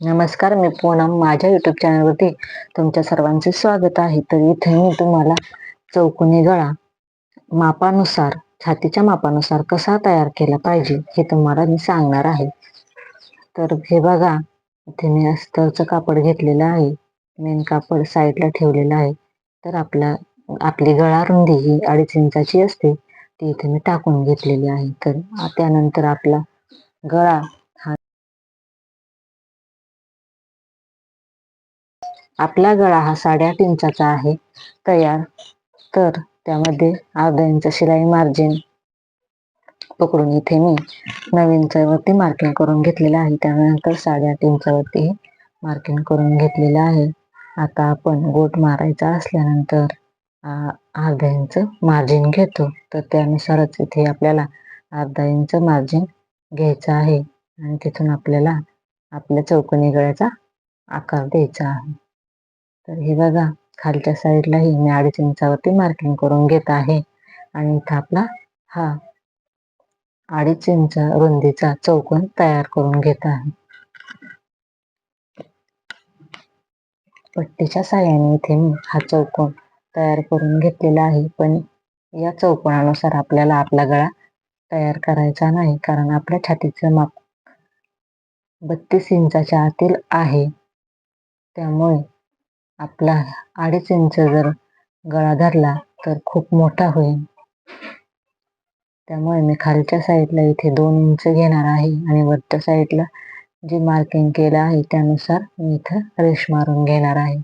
नमस्कार मी पूनम. माझ्या युट्यूब चॅनलवरती तुमच्या सर्वांचे स्वागत आहे. तर इथे मी तुम्हाला चौकोनी गळा मापानुसार छातीच्या मापानुसार कसा तयार केला पाहिजे हे तुम्हाला मी सांगणार आहे. तर हे बघा इथे मी अस्तरचं कापड घेतलेलं आहे. मेन कापड साईडला ठेवलेलं आहे. तर आपला आपली गळा रुंदी ही अडीच इंचाची असते. ती इथे मी टाकून घेतलेली आहे. तर त्यानंतर आपला गळा आपला गळा हा साडेआठ इंचाचा आहे. तयार. तर त्यामध्ये अर्धा इंच शिलाई मार्जिन पकडून इथे मी नऊ इंचावरती मार्किंग करून घेतलेलं आहे. त्यानंतर साडेआठ इंचावरती मार्किंग करून घेतलेलं आहे. आता आपण गोट मारायचा असल्यानंतर अर्धा इंच मार्जिन घेतो. तर त्यानुसारच इथे आपल्याला अर्धा इंच मार्जिन घ्यायचं आहे. आणि तिथून आपल्याला आपल्या चौकोनी गळ्याचा आकार द्यायचा आहे. तर हे बघा खालच्या साईडलाही मी अडीच इंचावरती मार्किंग करून घेत आहे. आणि इथं आपला हा अडीच इंच रुंदीचा चौकोन तयार करून घेत आहे. पट्टीच्या साह्याने इथे मी हा चौकोन तयार करून घेतलेला आहे. पण या चौकोनानुसार आपल्याला आपला गळा तयार करायचा नाही कारण आपल्या छातीचं माप बत्तीस इंचाच्या आतील आहे. त्यामुळे आपला अडीच इंच जर गळा धरला तर खूप मोठा होईल. त्यामुळे मी खालच्या साईडला इथे दोन इंच घेणार आहे आणि वरच्या साईडला जे मार्किंग केलं आहे त्यानुसार मी इथं रेश मारून घेणार आहे.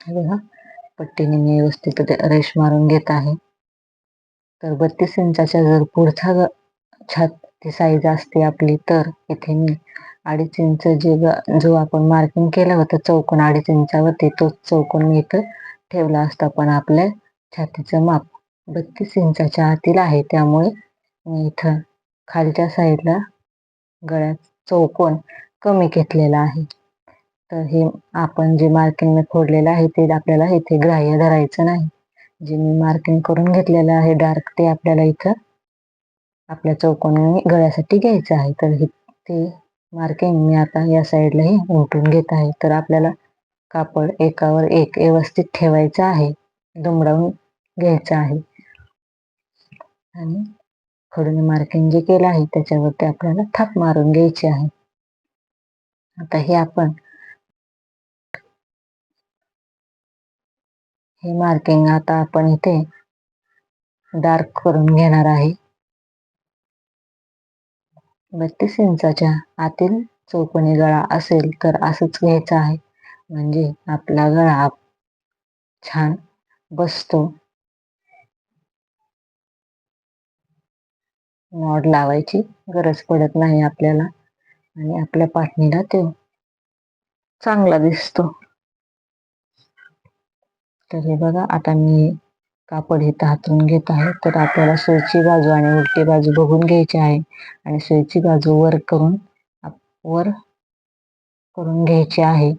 बघा पट्टीने मी व्यवस्थित रेश मारून घेत आहे. तर बत्तीस इंचाच्या जर पुढचा छाती साईज असते आपली तर इथे मी अडीच इंच जे जो आपण मार्किंग केलं होतं चौकोन अडीच इंचावरती तोच चौकोन मी इथं ठेवला असता. पण आपल्या छातीचं माप बत्तीस इंचाच्या आतील आहे. त्यामुळे मी इथं खालच्या साईडला गळ्यात चौकोन कमी घेतलेला आहे. तर हे आपण जे मार्किंगने फोडलेलं आहे ते आपल्याला इथे ग्राह्य धरायचं नाही. जे मी मार्किंग करून घेतलेलं आहे डार्क ते आपल्याला इथं आपल्या चौकोनी गळ्यासाठी घ्यायचं आहे. तर हे ते मार्किंग मी आता या साईडलाही उमटून घेत आहे. तर आपल्याला कापड एकावर एक व्यवस्थित ठेवायचं आहे. दुमडावून घ्यायचं आहे. आणि खडून मार्किंग जे केलं आहे त्याच्यावरती आपल्याला थाप मारून घ्यायची आहे. आता हे आपण हे मार्किंग आता आपण इथे डार्क करून घेणार आहे. बत्तीस इंचाच्या आतील चौकोनी गळा असेल तर असंच घ्यायचा आहे. म्हणजे आपला गळा छान बसतो. मॉड लावायची गरज पडत नाही आपल्याला. आणि आपल्या पाठणीला तो चांगला दिसतो. तर हे बघा आता मी कापड इथं हातरून घेत आहे. तर आपल्याला सुईची बाजू आणि उलटी बाजू बघून घ्यायची आहे. आणि सुईची बाजू वर करून वर करून घ्यायची आहे.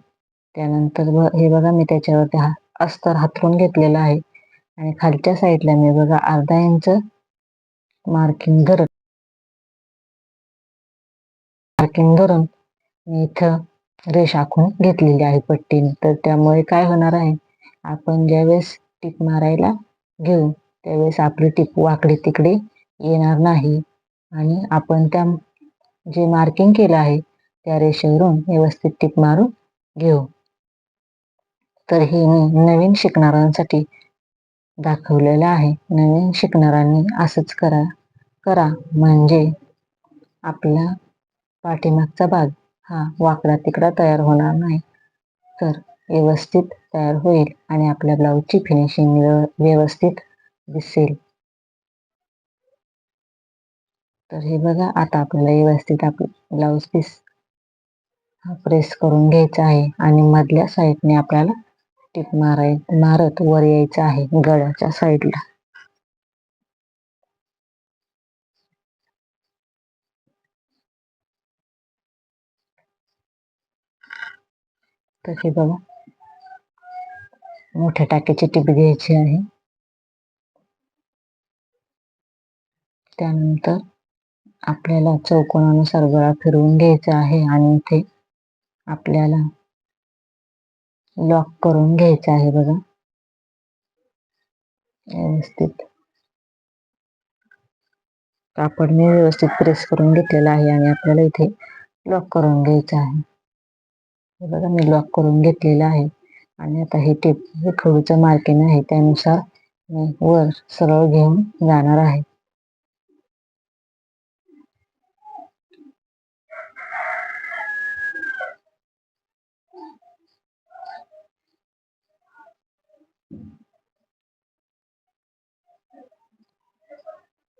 त्यानंतर हे बघा मी त्याच्यावरती हा अस्तर हातरून घेतलेला आहे. आणि खालच्या साईडला मी बघा अर्धा इंच मार्किंग धरत मार्किंग धरून मी इथं रेष आखून घेतलेली आहे पट्टीने. तर त्यामुळे काय होणार आहे? आपण ज्यावेळेस टीप मारायला घेऊ त्यावेळेस आपली टिप वाकडी तिकडे येणार नाही. आणि आपण त्या जे मार्किंग केलं आहे त्या रेषेवरून व्यवस्थित टिप मारून घेऊ. तर हे मी नवीन शिकणाऱ्यांसाठी दाखवलेलं आहे. नवीन शिकणाऱ्यांनी असंच करा करा. म्हणजे आपला पाठीमागचा भाग हा वाकडा तिकडा तयार होणार नाही. तर व्यवस्थित तयार होईल आणि आपल्या ब्लाऊजची फिनिशिंग व्यवस्थित दिसेल. तर हे बघा आता आपल्याला व्यवस्थित आपलं ब्लाऊज पीस हा प्रेस करून घ्यायचा आहे आणि मधल्या साईडने आपल्याला टिप माराय मारत वर यायचं आहे गळ्याच्या साईडला तर हे बघा मोठ्या टाक्याची टिप घ्यायची आहे. त्यानंतर आपल्याला चौकोनानुसार गळा फिरवून घ्यायचा आहे आणि इथे आपल्याला लॉक करून घ्यायचा आहे बघा. व्यवस्थित. कापड मी व्यवस्थित प्रेस करून घेतलेला आहे आणि आपल्याला इथे लॉक करून घ्यायचं आहे. बघा मी लॉक करून घेतलेला आहे. आणि आता हे टेप हे खडूचं मार्किंग आहे त्यानुसार मी वर सरळ घेऊन जाणार आहे.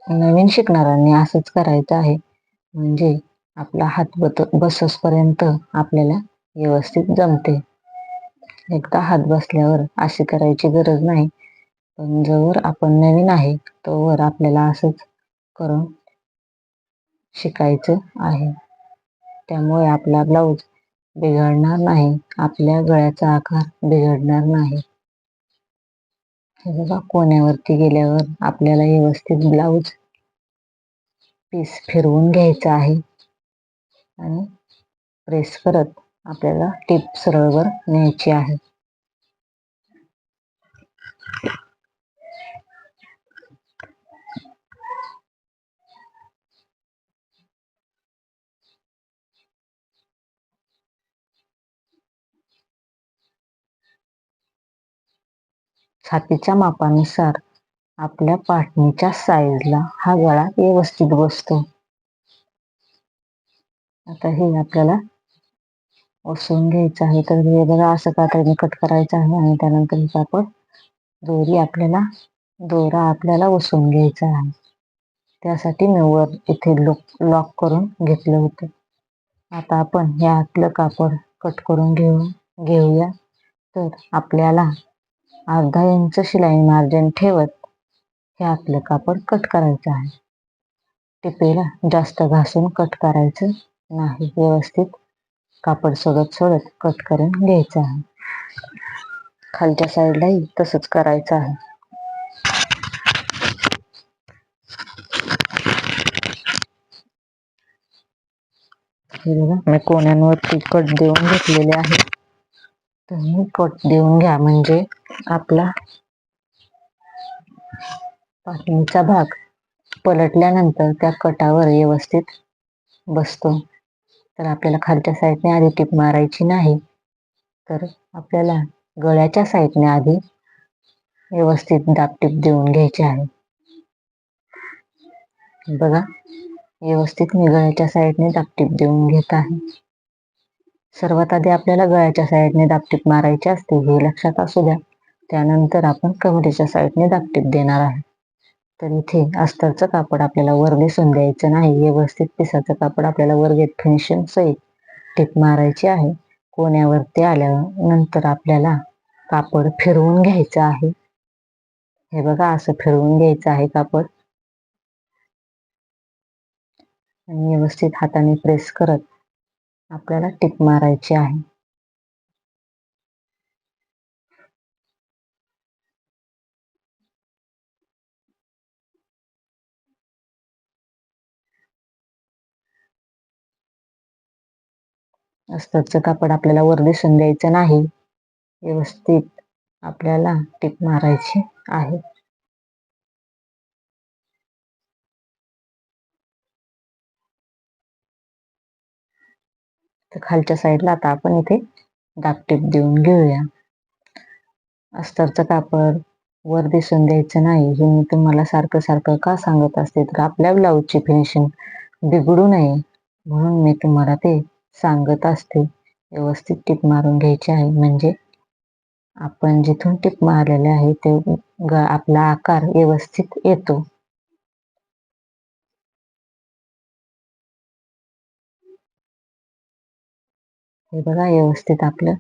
नवीन शिकणाऱ्यांनी असंच करायचं आहे म्हणजे आपला हात बत बससपर्यंत आपल्याला व्यवस्थित जमते. एकदा हात बसल्यावर अशी करायची गरज नाही. पण जवळ आपण नवीन आहे तोवर आपल्याला असंच करून शिकायचं आहे. त्यामुळे आपला ब्लाऊज बिघडणार नाही. आपल्या गळ्याचा आकार बिघडणार नाही. बघा कोण्यावरती गेल्यावर आपल्याला व्यवस्थित ब्लाऊज पीस फिरवून घ्यायचा आहे. आणि प्रेस करत आपल्याला टीप सरळवर न्यायची आहे. छातीच्या मापानुसार आपल्या पाठणीच्या साईजला हा गळा व्यवस्थित बसतो. आता हे आपल्याला ओसून घ्यायचं आहे. तर हे बघा असं कात्रीने कट करायचं आहे आणि त्यानंतर ही कापड दोरी आपल्याला दोरा आपल्याला ओसून घ्यायचा आहे. त्यासाठी मी वर इथे लॉक लॉक करून घेतलं होतं. आता आपण हे आतलं कापड कट करून घेऊ घेऊया. तर आपल्याला अर्धा इंच शिलाई मार्जिन ठेवत हे आतलं कापड कट करायचं आहे. टिपेला जास्त घासून कट करायचं नाही. व्यवस्थित कापड सोडत सोडत कट करून घ्यायचं आहे. खालच्या साईडलाही तसंच करायचं आहे. हे बघा मी कोण्यांवरती कट देऊन घेतलेले आहे. तुम्ही कट देऊन घ्या म्हणजे आपला पाठीचा भाग पलटल्यानंतर त्या कटावर व्यवस्थित बसतो. तर आपल्याला खालच्या साईडने आधी टीप मारायची नाही. तर आपल्याला गळ्याच्या साईडने आधी व्यवस्थित दाबटीप देऊन घ्यायची आहे. बघा व्यवस्थित मी गळ्याच्या साईडने दाबटीप देऊन घेत आहे. सर्वात आधी आपल्याला गळ्याच्या साईडने दाबटीप मारायची असते हे लक्षात असू द्या. त्यानंतर आपण कमरेच्या साईडने दाबटीप देणार आहे. तर इथे अस्तरचं कापड आपल्याला वर दिसून द्यायचं नाही. व्यवस्थित पिसाचं कापड आपल्याला वर घेत फिनिशिंग सहित टिप मारायची आहे. कोण्यावरती आल्यावर नंतर आपल्याला कापड फिरवून घ्यायचं आहे. हे बघा असं फिरवून घ्यायचं आहे कापड. आणि व्यवस्थित हाताने प्रेस करत आपल्याला टिप मारायची आहे. अस्तरचं कापड आपल्याला वर दिसून द्यायचं नाही. व्यवस्थित आपल्याला टिप मारायची आहे. तर खालच्या साईडला आता आपण इथे दाबटीप देऊन घेऊया. अस्तरचं कापड वर दिसून द्यायचं नाही हे मी तुम्हाला सारखं सारखं का सांगत असते? तर आपल्या ब्लाऊजची फिनिशिंग बिघडू नये म्हणून मी तुम्हाला ते सांगत असते व्यवस्थित टिप मारून घ्यायची आहे. म्हणजे आपण जिथून टिप मारलेले आहे ते ग आपला आकार व्यवस्थित येतो. हे बघा व्यवस्थित आपलं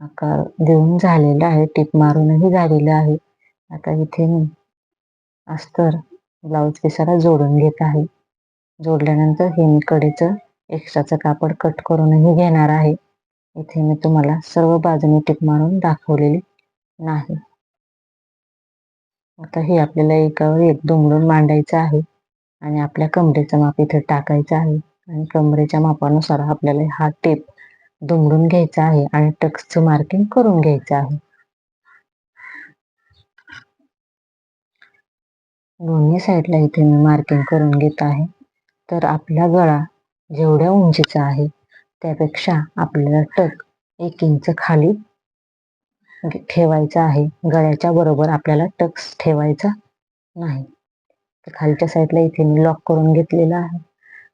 आकार देऊन झालेला आहे. टिप मारूनही झालेलं आहे. आता इथे मी अस्तर ब्लाऊज पिसाला जोडून घेत आहे. जोडल्यानंतर हे मी कडेचं एक्स्ट्राचं कापड कट करूनही घेणार आहे. इथे मी तुम्हाला सर्व बाजूने टिक मारून दाखवलेली नाही. आता हे आपल्याला एकावर एक दुमडून मांडायचं आहे आणि आपल्या कमरेचं माप इथे टाकायचं आहे. आणि कमरेच्या मापानुसार आपल्याला हा टेप दुमडून घ्यायचा आहे आणि टक्सचं मार्किंग करून घ्यायचं आहे. दोन्ही साईडला इथे मी मार्किंग करून घेत आहे. तर आपला गळा जेवढ्या उंचीचा आहे. त्यापेक्षा आपल्याला टक एक इंच खाली ठेवायचा आहे. गळ्याच्या बरोबर आपल्याला टक्स ठेवायचा नाही. तर खालच्या साईडला इथे मी लॉक करून घेतलेला आहे.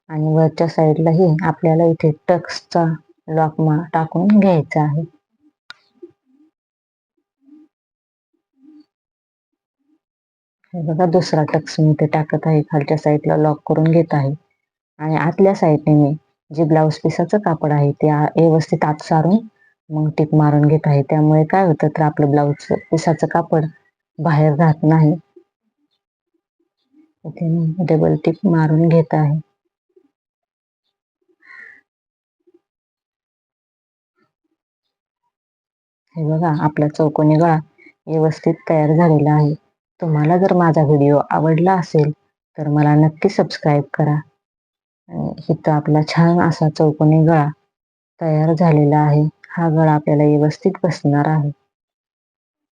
आणि वरच्या साईडलाही आपल्याला इथे टक्सचा लॉक मा टाकून घ्यायचा आहे. हे बघा दुसरा टक्स मी इथे टाकत आहे. खालच्या साईडला लॉक करून घेत आहे. आणि आतल्या साईडने मी जे ब्लाऊज पिसाचं कापड आहे ते व्यवस्थित आत सारून मग टिप मारून घेत आहे. त्यामुळे काय होतं तर आपलं ब्लाऊज पिसाचं कापड बाहेर राहत नाही. इथे मी डबल टिप मारून घेत आहे. हे बघा आपला चौकोनी गळा व्यवस्थित तयार झालेला आहे. तुम्हाला जर माझा व्हिडिओ आवडला असेल तर मला नक्की सबस्क्राईब करा. आणि इथं आपला छान असा चौकोनी गळा तयार झालेला आहे. हा गळा आपल्याला व्यवस्थित बसणार आहे.